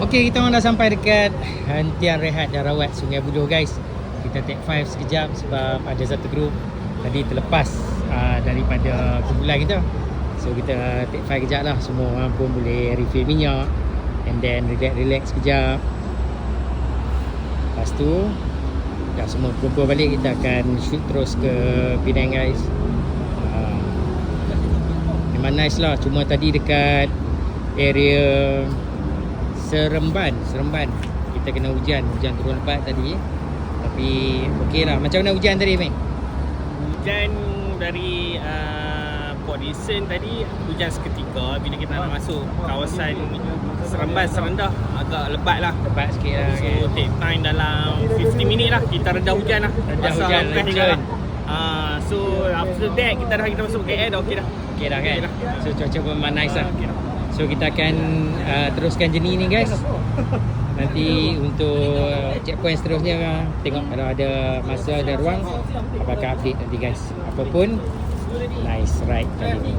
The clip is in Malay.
Okey, kita orang dah sampai dekat hentian rehat dan rawat Sungai Buloh guys. Kita take 5 sekejap sebab ada satu group tadi terlepas uh, daripada kumpulan kita. So kita take 5 kejap lah. Semua orang pun boleh refill minyak and then relax-relax sekejap. Lepas tu dah semua kumpul balik kita akan shoot terus ke Penang guys. Memang nice lah cuma tadi dekat area Seremban, Seremban. Kita kena hujan, hujan turun lebat tadi. Tapi okey lah. Macam mana hujan tadi, Mek? Hujan dari uh, Port Dickson tadi hujan seketika bila kita nak masuk kawasan Seremban Serendah agak lebat lah Lebat sikit lah. So Okay. take time dalam 50 minit lah kita reda hujan lah Reda Pasal hujan, lepas hujan. Ah, so after that kita dah kita masuk KL dah okey dah Okey dah kan? Okey dah. So cuaca pun nice lah. Ah, okey dah. So kita akan uh, teruskan journey ni guys. Nanti untuk checkpoint seterusnya tengok kalau ada masa ada ruang apakah update nanti guys. Apapun nice ride kali ni.